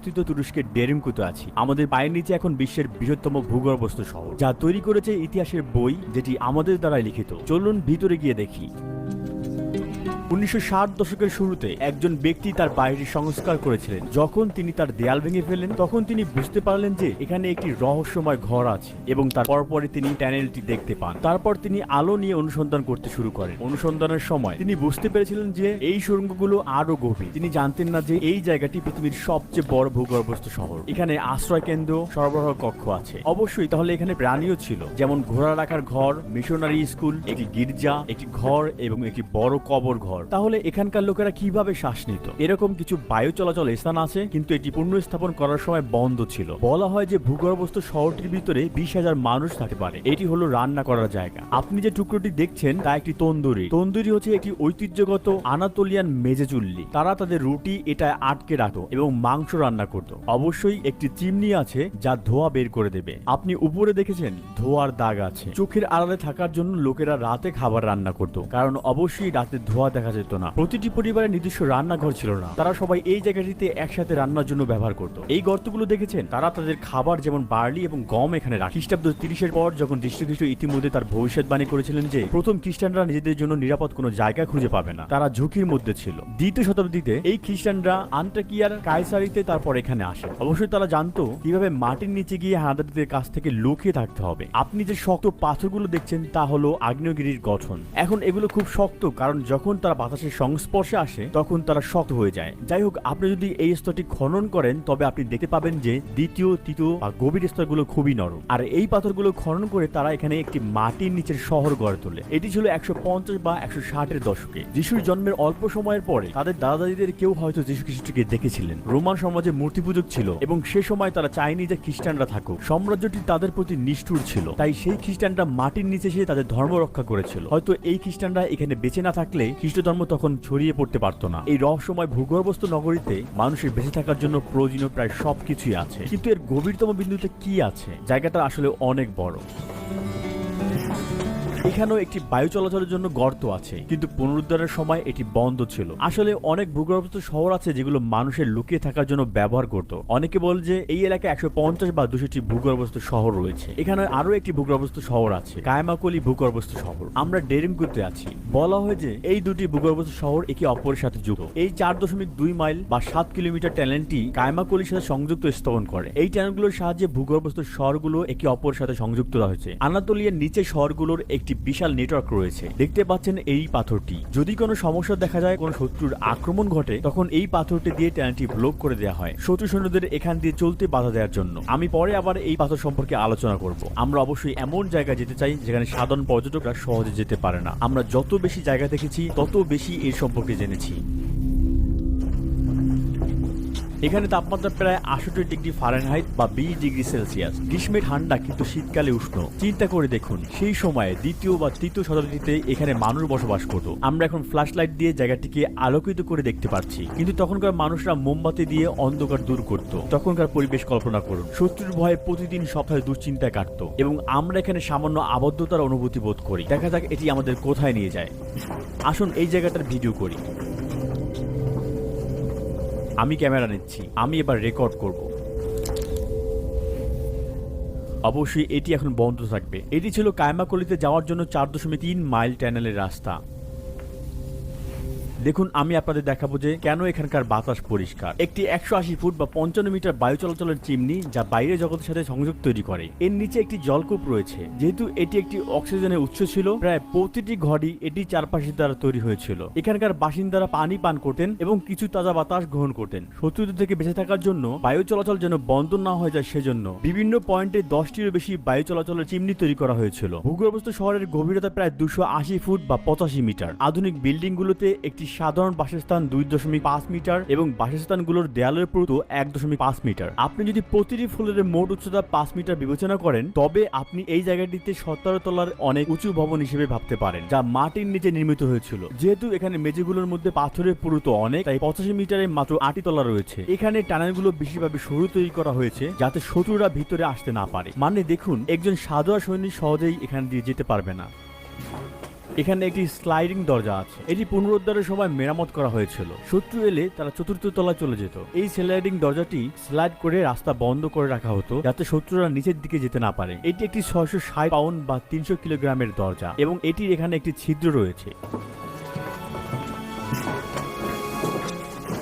স্থিত তুরস্কের ডেরিমকুতে আছি। আমাদের পায়ের নিচে এখন বিশ্বের বৃহত্তম ভূগর্ভস্থ শহর, যা তৈরি করেছে ইতিহাসের বই, যেটি আমাদের দ্বারা লিখিত। চলুন ভিতরে গিয়ে দেখি। উনিশশো ষাট দশকের শুরুতে একজন ব্যক্তি তার বাড়ির সংস্কার করেছিলেন। যখন তিনি তার দেয়াল ভেঙে ফেলেন তখন তিনি বুঝতে পারলেন যে এখানে একটি রহস্যময় ঘর আছে এবং তার পরপরই তিনি ট্যানেলটি দেখতে পান। তারপর তিনি আলো নিয়ে অনুসন্ধান করতে শুরু করেন। অনুসন্ধানের সময় তিনি বুঝতে পেরেছিলেন যে এই সুড়ঙ্গগুলো আরও গভীর। তিনি জানতেন না যে এই জায়গাটি পৃথিবীর সবচেয়ে বড় ভূগর্ভস্থ শহর। এখানে আশ্রয় কেন্দ্র, সরবরাহ কক্ষ আছে। অবশ্যই তাহলে এখানে প্রাণীও ছিল, যেমন ঘোড়া রাখার ঘর, মিশনারি স্কুল, একটি গির্জা, একটি ঘর এবং একটি বড় কবর ঘর। তাহলে এখানকার লোকেরা কীভাবে শ্বাস নিত? এরকম কিছু বায়ু চলাচল স্থান আছে, কিন্তু এটি পুনঃস্থাপন করার সময় বন্ধ ছিল। বলা হয় যে ভূগর্ভস্থ শহরটির ভিতরে বিশ হাজার মানুষ থাকতে পারে। এটি হলো রান্না করার জায়গা। আপনি যে টুকরোটি দেখছেন, তা একটি তন্দুরি। তন্দুরি হচ্ছে একটি ঐতিহ্যগত আনাতোলিয়ান মেজে চুল্লি তারা তাদের রুটি এটা আটকে রাখতো এবং মাংস রান্না করত। অবশ্যই একটি চিমনি আছে, যা ধোয়া বের করে দেবে। আপনি উপরে দেখেছেন, ধোয়ার দাগ আছে। চোখের আড়ালে থাকার জন্য লোকেরা রাতে খাবার রান্না করত, কারণ অবশ্যই রাতে ধোয়া দেখা যেত না। প্রতিটি পরিবারের নিজস্ব রান্নাঘর ছিল না। তারা সবাই এই জায়গাটিতে একসাথে রান্নার জন্য ব্যবহার করত। এই গর্তগুলো দেখেছেন? তারা তাদের খাবার যেমন বার্লি এবং গম এখানে রাখে। খ্রিস্টাব্দ তিরিশের পর যখন খ্রিস্ট ইতিমধ্যে তার ভবিষ্যৎবাণী করেছিলেন যে, প্রথম খ্রিস্টানরা নিজেদের জন্য নিরাপদ কোনো জায়গা খুঁজে পাবে না। তারা ঝুঁকির মধ্যে ছিল। দ্বিতীয় শতাব্দীতে এই খ্রিস্টানরা আন্টাকিয়ার কায়সারিতে তারপর এখানে আসে। অবশ্যই তারা জানতো কীভাবে মাটির নিচে গিয়ে হানাদারদের কাছ থেকে লুকিয়ে থাকতে হবে। আপনি যে শক্ত পাথরগুলো দেখছেন, তা হলো আগ্নেয়গিরির গঠন। এখন এগুলো খুব শক্ত, কারণ যখন তারা বাতাসের সংস্পর্শে আসে, তখন তারা শক্ত হয়ে যায়। যাই হোক, আপনি যদি এই স্তরটি খনন করেন, তবে আপনি দেখতে পাবেন যে দ্বিতীয়, তৃতীয় বা গভীর স্তরগুলো খুবই নরম। আর এই পাথরগুলো খনন করে তারা এখানে একটি মাটির নিচের শহর গড়ে তোলে। এটি ছিল একশো পঞ্চাশ বা একশো ষাটের দশকে। যিশুর জন্মের অল্প সময়ের পরে তাদের দাদা দাদিদের কেউ হয়তো যিশু খ্রিস্টকে দেখেছিলেন। রোমান সমাজে মূর্তি পূজক ছিল এবং সে সময় তারা চায়নি যে খ্রিস্টানরা থাকুক। সাম্রাজ্যটি তাদের প্রতি নিষ্ঠুর ছিল, তাই সেই খ্রিস্টানরা মাটির নিচে এসে তাদের ধর্ম রক্ষা করেছিল। হয়তো এই খ্রিস্টানরা এখানে বেঁচে না থাকলে খ্রিস্ট ধর্ম তখন ছড়িয়ে পড়তে পারত না। এই রহস্যময় ভূগর্ভস্থ নগরীতে মানুষের বেঁচে থাকার জন্য প্রয়োজনীয় প্রায় সবকিছুই আছে। কিন্তু এর গভীরতম বিন্দুতে কি আছে? জায়গাটা আসলে অনেক বড়। এখানেও একটি বায়ু চলাচলের জন্য গর্ত আছে, কিন্তু পুনরুদ্ধারের সময় এটি বন্ধ ছিল। আসলে অনেক ভূগর্ভস্থ শহর আছে যেগুলো মানুষের লুকিয়ে থাকার জন্য ব্যবহার করত। অনেকে বলে যে এই এলাকায় একশো পঞ্চাশ বা দুশোটি ভূগর্ভস্থ শহর রয়েছে। এখানে আরও একটি ভূগর্ভস্থ শহর আছে, কায়মাকলি ভূগর্ভস্থ শহর। আমরা ডেরিমকুতে আছি। বলা হয় যে এই দুটি ভূগর্ভস্থ শহর একে অপরের সাথে যুক্ত। এই চার দশমিক দুই মাইল বা সাত কিলোমিটার ট্যালেন্টটি কায়মাকলির সাথে সংযুক্ত স্থাপন করে। এই ট্যানেলগুলোর সাহায্যে ভূগর্ভস্থ শহরগুলো একে অপরের সাথে সংযুক্ত হয়েছে আনাতোলিয়ার নিচে শহরগুলোর একটি বিশাল নেটওয়ার্ক রয়েছে। দেখতে পাচ্ছেন এই পাথরটি। যদি কোনো সমস্যা দেখা যায়, কোন শত্রুর আক্রমণ ঘটে, তখন এই পাথরটি দিয়ে ট্যানেলটি ব্লক করে দেওয়া হয় শত্রু সৈন্যদের এখান দিয়ে চলতে বাধা দেওয়ার জন্য। আমি পরে আবার এই পাথর সম্পর্কে আলোচনা করব। আমরা অবশ্যই এমন জায়গায় যেতে চাই, যেখানে সাধারণ পর্যটকরা সহজে যেতে পারে না। আমরা যত বেশি জায়গা দেখেছি, তত বেশি এর সম্পর্কে জেনেছি। এখানে তাপমাত্রা প্রায় আষট্টি ডিগ্রি ফারেনহাইট বা বিশ ডিগ্রি সেলসিয়াস। গ্রীষ্মে ঠান্ডা কিন্তু শীতকালে উষ্ণ। চিন্তা করে দেখুন, সেই সময়ে দ্বিতীয় বা তৃতীয় শতাব্দীতে এখানে মানুষ বসবাস করত। আমরা এখন ফ্ল্যাশ লাইট দিয়ে জায়গাটিকে আলোকিত করে দেখতে পাচ্ছি। কিন্তু তখনকার মানুষরা মোমবাতি দিয়ে অন্ধকার দূর করত। তখনকার পরিবেশ কল্পনা করুন, শত্রুর ভয়ে প্রতিদিন সপ্তাহে দুশ্চিন্তায় কাটতো। এবং আমরা এখানে সামান্য আবদ্ধতার অনুভূতি বোধ করি। দেখা যাক এটি আমাদের কোথায় নিয়ে যায়। আসুন এই জায়গাটার ভিডিও করি। আমি ক্যামেরা নিচ্ছি, আমি এবার রেকর্ড করব। অবশ্যই এটি এখন বন্ধ থাকবে। এটি ছিল কায়মাকলিতে যাওয়ার জন্য চার দশমিক তিন মাইল ট্যানেলের রাস্তা। দেখুন, আমি আপনাদের দেখাবো যে কেন এখানকার বাতাস পরিষ্কার। একটি একশো আশি ফুট বা পঞ্চান্ন মিটার বায়ু চলাচলের চিমনি যা বাইরের জগতের সাথে সংযোগ তৈরি করে। এর নিচে একটি জলকূপ রয়েছে, যেহেতু এটি একটি অক্সিজেনের উৎস ছিল, প্রায় প্রতিটি ঘরই এটি চারপাশের দ্বারা তৈরি হয়েছিল। এখানকার বাসিন্দারা পানি পান করতেন এবং কিছু তাজা বাতাস গ্রহণ করতেন। শত্রুদের থেকে বেঁচে থাকার জন্য বায়ু চলাচল যেন বন্ধ না হয়ে যায় সেজন্য বিভিন্ন পয়েন্টে দশটিরও বেশি বায়ু চলাচলের চিমনি তৈরি করা হয়েছিল। ভূগর্ভস্থ শহরের গভীরতা প্রায় দুশো আশি ফুট বা পঁচাশি মিটার। আধুনিক বিল্ডিং গুলোতে একটি সাধারণ বাসস্থান দুই দশমিক পাঁচ মিটার এবং বাসস্থানগুলোর দেয়ালের পুরুত্ব এক দশমিক পাঁচ মিটার। আপনি যদি প্রতিটি ফ্লোরের মোট উচ্চতা পাঁচ মিটার বিবেচনা করেন, তবে আপনি এই জায়গাটিতে সতেরো তলার অনেক উঁচু ভবন হিসেবে ভাবতে পারেন, যা মাটির নিচে নির্মিত হয়েছিল। যেহেতু এখানে মেঝেগুলোর মধ্যে পাথরের পুরুত্ব অনেক, তাই পঁচাশি মিটারে মাত্র আটটি তলা রয়েছে। এখানে টানেলগুলো বেশিরভাবে সরু তৈরি করা হয়েছে, যাতে শত্রুরা ভিতরে আসতে না পারে। মানে দেখুন, একজন সাধারণ সৈনিক সহজেই এখান দিয়ে যেতে পারবে না। এখানে একটি স্লাইডিং দরজা আছে। এটি পুনরুদ্ধারের সময় মেরামত করা হয়েছিল। শত্রু এলে তারা চতুর্থ তলায় চলে যেত। এই স্লাইডিং দরজাটি স্লাইড করে রাস্তা বন্ধ করে রাখা হতো, যাতে শত্রুরা নিচের দিকে যেতে না পারে। এটি একটি ছয়শো ষাট পাউন্ড বা তিনশো কিলোগ্রামের দরজা এবং এটির এখানে একটি ছিদ্র রয়েছে।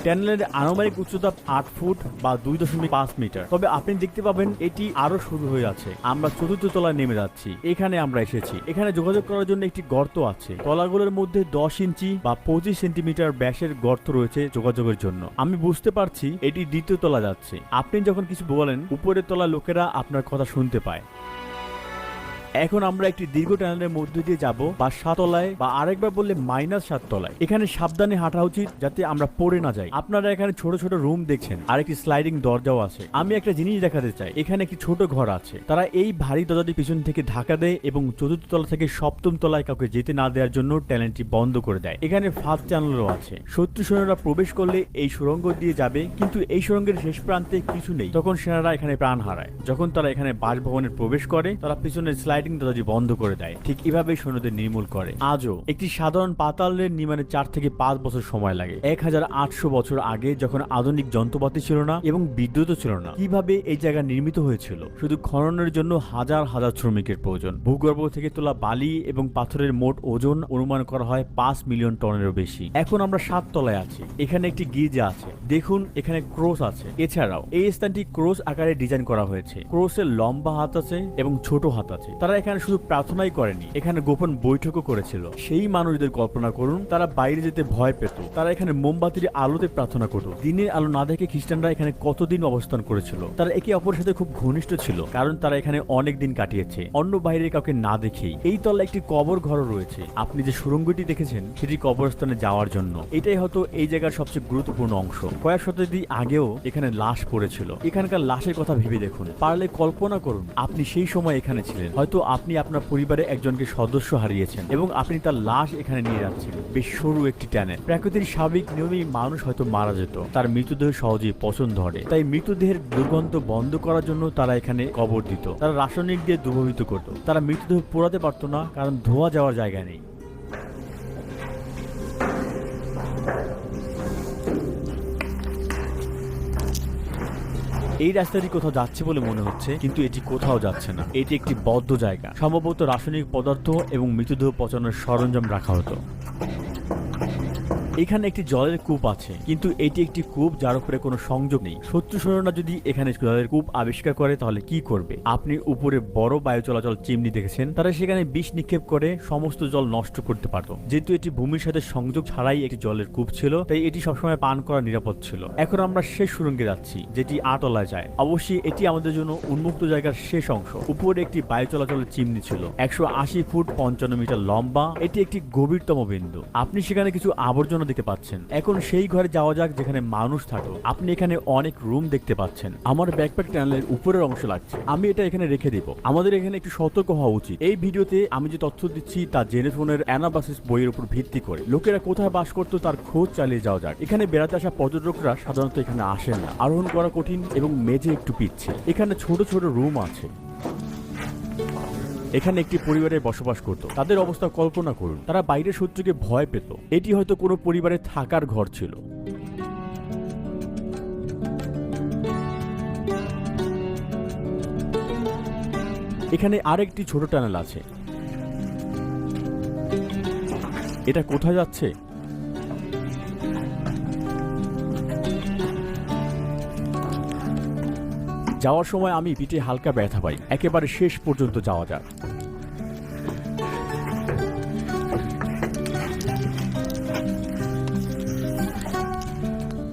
ট্যানেলের আনুমানিক উচ্চতা আট ফুট বা দুই দশমিক পাঁচ মিটার। তবে আপনি দেখতে পাবেন এটি আরও শুরু হয়ে আছে। আমরা চতুর্থ তলায় নেমে যাচ্ছি। এখানে আমরা এসেছি। এখানে যোগাযোগ করার জন্য একটি গর্ত আছে। তলাগুলোর মধ্যে দশ ইঞ্চি বা পঁচিশ সেন্টিমিটার ব্যাসের গর্ত রয়েছে যোগাযোগের জন্য। আমি বুঝতে পারছি এটি দ্বিতীয় তলা যাচ্ছে। আপনি যখন কিছু বলেন, উপরের তলা লোকেরা আপনার কথা শুনতে পায়। এখন আমরা একটি দীর্ঘ টানেলের মধ্য দিয়ে যাব, বা সাতলায় বা আরেকবার বললে মাইনাস সাত তলায় এখানে সাবধানে হাঁটা উচিত যাতে আমরা পড়ে না যাই। আপনারা এখানে ছোট ছোট রুম দেখছেন, আর একটি স্লাইডিং দরজাও আছে। আমি একটা জিনিস দেখাতে চাই, এখানে একটি ছোট ঘর আছে। তারা এই ভারী দরজাটি পিছন থেকে ঢাকা দেয় এবং চতুর্থ তলা থেকে সপ্তম তলায় কাউকে যেতে না দেওয়ার জন্য ট্যালেন্টটি বন্ধ করে দেয়। এখানে ফাঁদ চ্যানেলও আছে। শত্রু সৈন্যরা প্রবেশ করলে এই সুড়ঙ্গ দিয়ে যাবে, কিন্তু এই সুড়ঙ্গের শেষ প্রান্তে কিছু নেই। তখন সেনারা এখানে প্রাণ হারায়। যখন তারা এখানে বাসভবনে প্রবেশ করে, তারা পিছনে স্লাইডিং দরজাটি বন্ধ করে দেয়। ঠিক এভাবেই সৈন্যদের নির্মূল করে। আজও? একটি সাধারণ পাতালের নির্মাণে চার থেকে পাঁচ বছর সময় লাগে। এক হাজার আটশো বছর আগে যখন আধুনিক যন্ত্রপাতি ছিল না এবং বিদ্যুৎও ছিল না কীভাবে এই জায়গা নির্মিত হয়েছিল? শুধু খননের জন্য হাজার হাজার শ্রমিকের প্রয়োজন। ভূগর্ভ থেকে তোলা বালি এবং পাথরের মোট ওজন অনুমান করা হয় পাঁচ মিলিয়ন টনেরও বেশি। এখন আমরা সাত তলায় আছি। এখানে একটি গির্জা আছে। দেখুন এখানে ক্রোস আছে। এছাড়াও এই স্থানটি ক্রোস আকারে ডিজাইন করা হয়েছে। ক্রোসের লম্বা হাত আছে এবং ছোট হাত আছে। তারা এখানে শুধু প্রার্থনাই করেনি, এখানে গোপন বৈঠকও করেছিল। সেই মানুষদের কল্পনা করুন, তারা বাইরে যেতে ভয় পেত। তারা এখানে মোমবাতির আলোতে প্রার্থনা করত। দিনের আলো না দেখে খ্রিস্টানরা এখানে কতদিন অবস্থান করেছিল? তারা একে অপরের সাথে খুব ঘনিষ্ঠ ছিল, কারণ তারা এখানে অনেক দিন কাটিয়েছে। অন্য বাইরে কাউকে না দেখেই। এই তলা একটি কবর ঘরও রয়েছে। আপনি যে সুরঙ্গটি দেখেছেন, সেটি কবরস্থানে যাওয়ার জন্য। এটাই হয়তো এই জায়গার সবচেয়ে গুরুত্বপূর্ণ অংশ। কয়েক শতাব্দী আগেও এখানে লাশ পড়েছিল। এখানকার লাশের কথা ভেবে দেখুন। পারলে কল্পনা করুন, আপনি সেই সময় এখানে ছিলেন। হয়তো আপনি আপনার পরিবারে একজনকে সদস্য হারিয়েছেন এবং আপনি তার লাশ এখানে নিয়ে যাচ্ছেন। বেশ সরু একটি ট্যানে। প্রাকৃতিক স্বাভাবিক নিয়মেই মানুষ হয়তো মারা যেত। তার মৃতদেহ সহজেই পছন্দ ধরে। তাই মৃতদেহের দুর্গন্ধ বন্ধ করার জন্য তারা এখানে কবর দিত। তারা রাসায়নিক দিয়ে দুর্ভবিত করত। তারা মৃতদেহ পোড়াতে পারত না কারণ ধোয়া যাওয়ার জায়গা নেই। এই রাস্তাটি কোথাও যাচ্ছে বলে মনে হচ্ছে, কিন্তু এটি কোথাও যাচ্ছে না। এটি একটি বদ্ধ জায়গা। সম্ভবত রাসায়নিক পদার্থ এবং মৃতদেহ পচানোর সরঞ্জাম রাখা হতো। এখানে একটি জলের কূপ আছে, কিন্তু এটি একটি কূপ যার উপরে কোনো সংযোগ নেই। শত্রু সৈন্যরা যদি এখানে জলের কূপ আবিষ্কার করে, তাহলে কি করবে? আপনি উপরে বড় বায়ু চলাচল চিমনি দেখেছেন। তারা সেখানে বিষ নিক্ষেপ করে সমস্ত জল নষ্ট করতে পারত। যেহেতু এটি ভূমির সাথে সংযোগ ছাড়াই একটি জলের কূপ ছিল, তাই এটি সবসময় পান করা নিরাপদ ছিল। এখন আমরা শেষ সুরঙ্গে যাচ্ছি, যেটি আটলায় যায়। অবশ্যই এটি আমাদের জন্য উন্মুক্ত জায়গার শেষ অংশ। উপরে একটি বায়ু চলাচলের চিমনি ছিল, একশো আশি ফুট পঞ্চান্ন মিটার লম্বা। এটি একটি গভীরতম বিন্দু। আপনি সেখানে কিছু আবর্জনা দেখতে পাচ্ছেন। এখন সেই ঘরে যাওয়া যাক যেখানে মানুষ থাকো। আপনি এখানে অনেক রুম দেখতে পাচ্ছেন। আমার ব্যাকপ্যাক টানেলের উপরের অংশ লাগছে। আমি এটা এখানে রেখে দিব। আমাদের এখানে একটু সতর্ক হওয়া উচিত। এই ভিডিওতে আমি যে তথ্য দিচ্ছি, তা জেনেফোনের অ্যানাবাসিস বইয়ের উপর ভিত্তি করে। লোকেরা কোথায় বাস করতো, তার খোঁজ চালিয়ে যাওয়া যাক। এখানে বেড়াতে আসা পর্যটকরা সাধারণত এখানে আসেন না। আরোহণ করা কঠিন এবং মেঝে একটু পিচ্ছে এখানে ছোট ছোট রুম আছে। এখানে একটি পরিবারে বসবাস করত। তাদের অবস্থা কল্পনা করুন। তারা বাইরের শত্রুকে ভয় পেত। এটি হয়তো কোনো পরিবারে থাকার ঘর ছিল। এখানে আরেকটি ছোট টানেল আছে। এটা কোথায় যাচ্ছে? যাওয়ার সময় আমি পিঠে হালকা ব্যথা পাই। একেবারে শেষ পর্যন্ত যাওয়া যাক।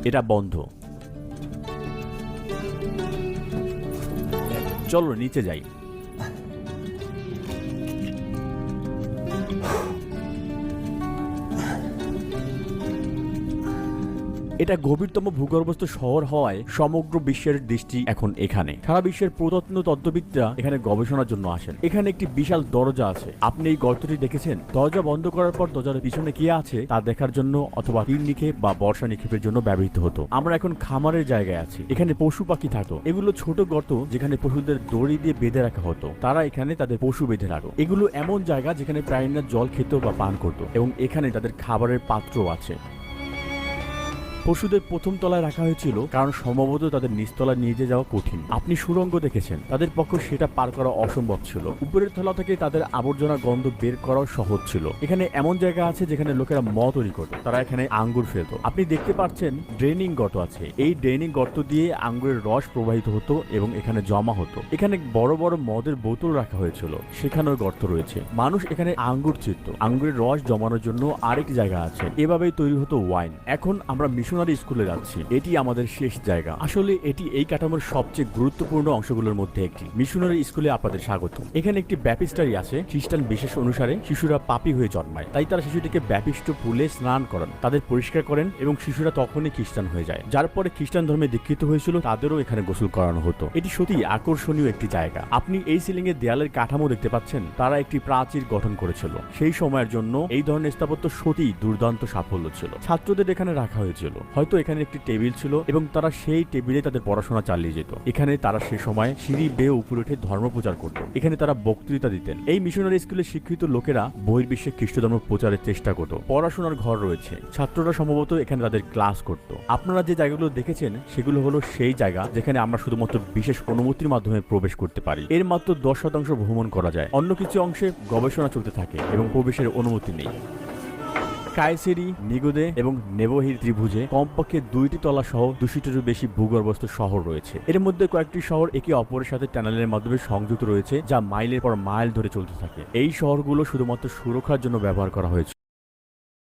এটা বন্ধ। চলো, নিচে যাই। এটা গভীরতম ভূগর্ভস্থ শহর হওয়ায় সমগ্র বিশ্বের দৃষ্টি এখন এখানে। সারা বিশ্বের প্রত্ন তত্ত্ববিদরা এখানে গবেষণার জন্য আসেন। এখানে একটি বিশাল দরজা আছে। আপনি এই গর্তটি দেখেছেন? দরজা বন্ধ করার পর দরজার পিছনে কি আছে তা দেখার জন্য অথবা তীর নিক্ষেপ বা বর্ষা নিক্ষেপের জন্য ব্যবহৃত হতো। আমরা এখন খামারের জায়গায় আছি। এখানে পশু পাখি থাকতো। এগুলো ছোট গর্ত যেখানে পশুদের দড়ি দিয়ে বেঁধে রাখা হতো। তারা এখানে তাদের পশু বেঁধে রাখতো। এগুলো এমন জায়গা যেখানে প্রাণীরা জল খেত বা পান করতো এবং এখানে তাদের খাবারের পাত্র আছে। পশুদের প্রথম তলায় রাখা হয়েছিল কারণ সম্ভবত তাদের নিচতলায় নিয়ে যাওয়া কঠিন। আপনি সুরঙ্গ দেখেছেন। তাদের পক্ষে সেটা পার করা অসম্ভব ছিল। উপরের তলা থেকে তাদের আবর্জনা গন্ধ বের করাও সহজ ছিল। এখানে এমন জায়গা আছে যেখানে লোকেরা ম তৈরি করত। তারা এখানে আঙ্গুর ফেলত। আপনি দেখতে পাচ্ছেন ড্রেনিং গর্ত আছে। এই ড্রেনিং গর্ত দিয়ে আঙ্গুরের রস প্রবাহিত হতো এবং এখানে জমা হতো। এখানে বড় বড় মদের বোতল রাখা হয়েছিল। সেখানেও গর্ত রয়েছে। মানুষ এখানে আঙ্গুর চিত্ত আঙ্গুরের রস জমানোর জন্য আরেক জায়গা আছে। এভাবেই তৈরি হতো ওয়াইন। এখন আমরা মিশনারি স্কুলে যাচ্ছি। এটি আমাদের শেষ জায়গা। আসলে এটি এই কাঠামোর সবচেয়ে গুরুত্বপূর্ণ অংশগুলোর মধ্যে একটি। মিশনারি স্কুলে আপনাদের স্বাগত। এখানে একটি ব্যাপিস্টারি আছে। খ্রিস্টান বিশেষ অনুসারে শিশুরা পাপী হয়ে জন্মায়। তাই তারা শিশুটিকে ব্যাপিষ্ট পুলে স্নান করান, তাদের পরিষ্কার করেন এবং শিশুরা তখনই খ্রিস্টান হয়ে যায়। যার পরে খ্রিস্টান ধর্মে দীক্ষিত হয়েছিল, তাদেরও এখানে গোসল করানো হতো। এটি সত্যি আকর্ষণীয় একটি জায়গা। আপনি এই সিলিং এর দেয়ালের কাঠামো দেখতে পাচ্ছেন, তারা একটি প্রাচীর গঠন করেছিল। সেই সময়ের জন্য এই ধরনের স্থাপত্য সত্যি দুর্দান্ত সাফল্য ছিল। ছাত্রদের এখানে রাখা হয়েছিল। হয়তো এখানে একটি টেবিল ছিল এবং তারা সেই টেবিলে তাদের পড়াশোনা চালিয়ে যেত। এখানে তারা সে সময় সিঁড়ি বেয়ে উপরে উঠে ধর্ম প্রচার করত। এখানে তারা বক্তৃতা দিতেন। এই মিশনারি স্কুলে শিক্ষিত লোকেরা বহির্বিশ্বে খ্রিস্ট ধর্ম প্রচারের চেষ্টা করত। পড়াশোনার ঘর রয়েছে। ছাত্ররা সম্ভবত এখানে তাদের ক্লাস করত। আপনারা যে জায়গাগুলো দেখেছেন, সেগুলো হলো সেই জায়গা যেখানে আমরা শুধুমাত্র বিশেষ অনুমতির মাধ্যমে প্রবেশ করতে পারি। এর মাত্র দশ শতাংশ ভ্রমণ করা যায়। অন্য কিছু অংশে গবেষণা চলতে থাকে এবং প্রবেশের অনুমতি নেই। কায়সেরি নিগুদে এবং নেবহির ত্রিভুজে কমপক্ষে দুইটি তলা সহ দুশোটিরও বেশি ভূগর্ভস্থ শহর রয়েছে। এর মধ্যে কয়েকটি শহর একে অপরের সাথে টানেলের মাধ্যমে সংযুক্ত রয়েছে, যা মাইলের পর মাইল ধরে চলতে থাকে। এই শহরগুলো শুধুমাত্র সুরক্ষার জন্য ব্যবহার করা হয়েছে।